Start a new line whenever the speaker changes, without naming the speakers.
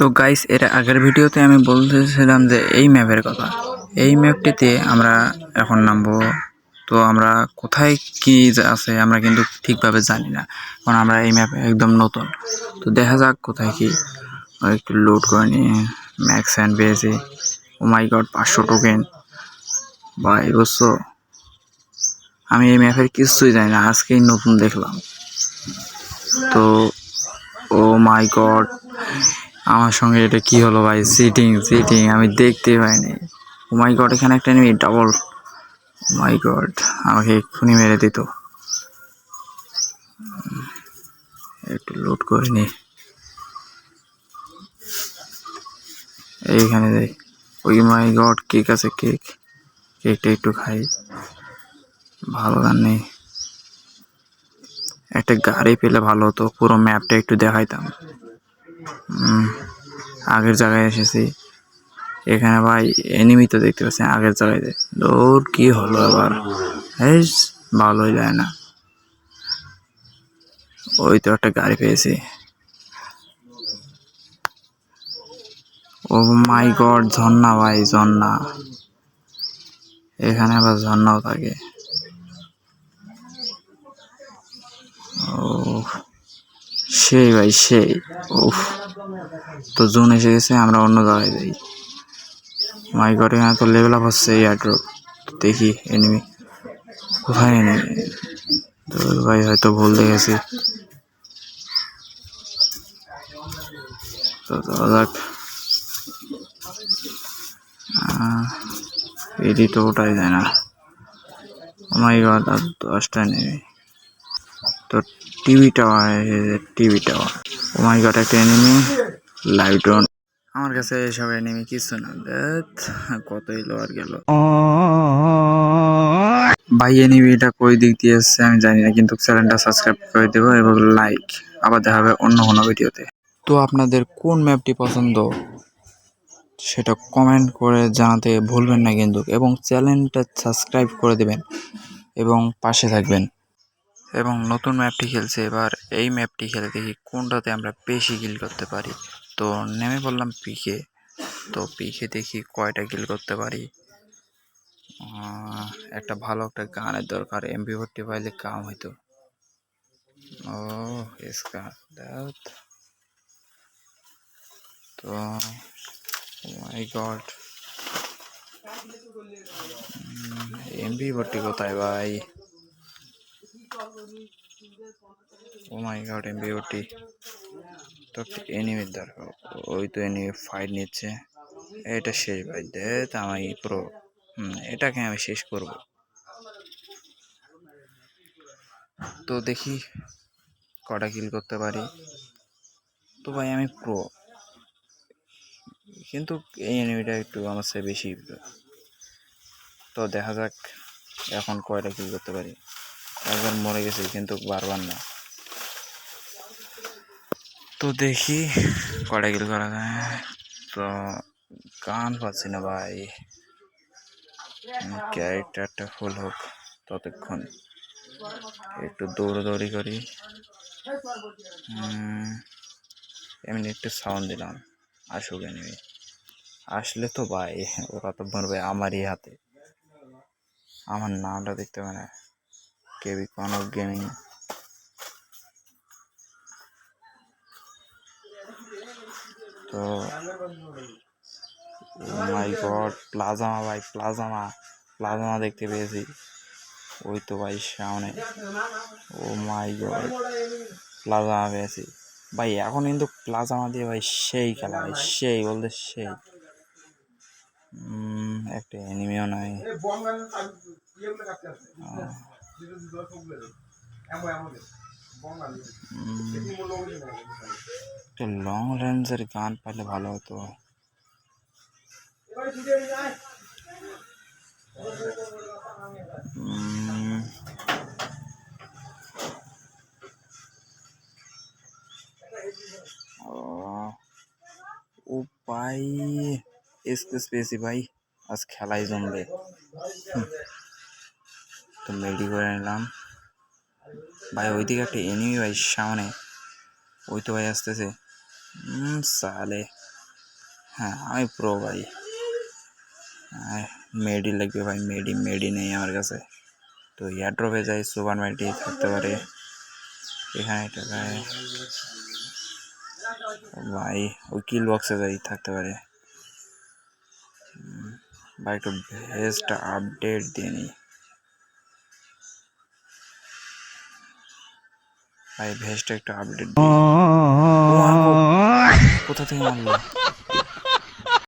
তো গাইস এর আগের ভিডিওতে আমি বলতেছিলাম যে এই ম্যাপের কথা। এই ম্যাপটিতে আমরা এখন নামবো। তো আমরা কোথায় কি আছে আমরা কিন্তু ঠিকভাবে জানি না। কারণ আমরা এই ম্যাপে একদম নতুন। তো দেখা যাক কোথায় কি। একটু লোড করে নিয়ে ম্যাক্স অ্যান্ড পেয়েছি ও মাই গড পাঁচশো টোকেন ভাই, বুঝছ? আমি এই ম্যাপের কিছুই জানি না। আজকেই নতুন দেখলাম। তো ও মাই গড আমার সঙ্গে এটা কি হলো ভাই? সিটিং সিটিং আমি দেখতে পাইনি। মাই গড এখানে একটা নিবি ডাবল মাই গড আমাকে এক্ষুনি মেরে দিত। একটু লোড করে নি। এইখানে দেখ। ওই মাই গড কেক আছে কেক কেকটা একটু খাই। ভালো গান নেই। একটা গাড়ি পেলে ভালো হতো, পুরো ম্যাপটা একটু দেখাইতাম। আগের জায়গায় এসেছি। এখানে ভাই এনিমি তো দেখতে পাচ্ছি আগের জায়গায় দৌড় কি হলো আবার? হেস, ভালোই যায় না। ওই তো একটা গাড়ি পেয়েছি। ও মাই গড ঝর্ণা ভাই, ঝর্ণা। এখানে আবার ঝর্ণাও থাকে। ও সেই ভাই, সেই। উফ, তো জুন এসে গেছে, আমরা অন্য জায়গায় যাই। মাই গড এখানে তো লেভেল আপ হচ্ছে এয়ারড্রপ দেখি এনিমি কোথায় এনিমি তো ভাই হয়তো ভুল দেখেছি। তো যাক। এডি তো ওটাই যায় না। মাই গড আর দশটা নেমে তো TV tower TV tower. Oh my god একটা এনিমি লাইট অন আমার কাছে এসব এনিমি কিছু না, দেখ, কতই লো আর গেল। ভাই এনিমিটা কই দিক দিয়ে এসছে আমি জানি না, কিন্তু চ্যানেলটা সাবস্ক্রাইব করে দেবো এবং লাইক আবার দেখা হবে অন্য কোনো ভিডিওতে তো আপনাদের কোন ম্যাপটি পছন্দ, সেটা কমেন্ট করে জানাতে ভুলবেন না কিন্তু, এবং চ্যানেলটা সাবস্ক্রাইব করে দেবেন এবং পাশে থাকবেন। এবং নতুন ম্যাপটি খেলছে। এবার এই ম্যাপটি খেলে দেখি কোনটাতে আমরা বেশি কিল করতে পারি। তো নেমে পড়লাম পিকে তো পিকে দেখি কয়টা কিল করতে পারি। একটা ভালো একটা গানের দরকার এমপি ভর্তি পাইলে কাম হইতো। ও তো মাই গড। এমপি ভর্তি কোথায় ভাই? ও মাই গড ভর্তি তো এনিমির দরকার। ওই তো এনিমি ফাইট নিচ্ছে। এটা শেষ ভাই। দে আমি পুরো হুম, এটাকে আমি শেষ করব। তো দেখি কটা কিল করতে পারি। তো ভাই, আমি প্রো কিন্তু এই এনিমিটা একটু আমার চেয়ে বেশি। তো দেখা যাক এখন কয়টা কিল করতে পারি। একবার মরে গেছে, কিন্তু বারবার না। তো দেখি কয়টা কিল করা যায়। তো গান পাচ্ছি না ভাই। ক্যারেক্টারটা ফুল হোক ততক্ষণ। একটু দৌড়াদৌড়ি করি। এমনি একটু সাউন্ড দিলাম। আসুক এনিমি আসলে তো ভাই, ওরা তো মরবে আমারই হাতে। আমার নামটা দেখতে মানে কেবি কনক গেমিং। তো মাই গড প্লাজামা ভাই প্লাজামা প্লাজামা দেখতে পেয়েছি। ওই তো ভাই সামনে। ও মাই গড প্লাজামা পেয়েছি। ভাই এখন কিন্তু প্লাজামা দিয়ে ভাই সেই খেলা ভাই সেই বলতে সেই। উম, একটা এনিমিও নাই একটা লং রেঞ্জের গান পাইলে ভালো হতো উম, ও ও ভাই স্পেস পেয়েছি ভাই আজ খেলাই জমবে হুম, তো মেডি করে নিলাম। ভাই, ওইদিকে একটা এনিমি ভাই, সামনে। ওই তো ভাই আসতেছে। সালে। হ্যাঁ আমি প্রো ভাই। মেডি লাগবে ভাই মেডি মেডি নেই আমার কাছে। তো এয়ারড্রপে যাই সুপার মেডি থাকতে পারে। এখানে টাকায় ভাই, ওই কিল বক্সে যাই, থাকতে পারে। ভাই, একটু ভেস্টটা আপডেট দিয়ে নিই ভাই ভেস্টটা একটা আপডেট দিই। কোথা থেকে মারলো?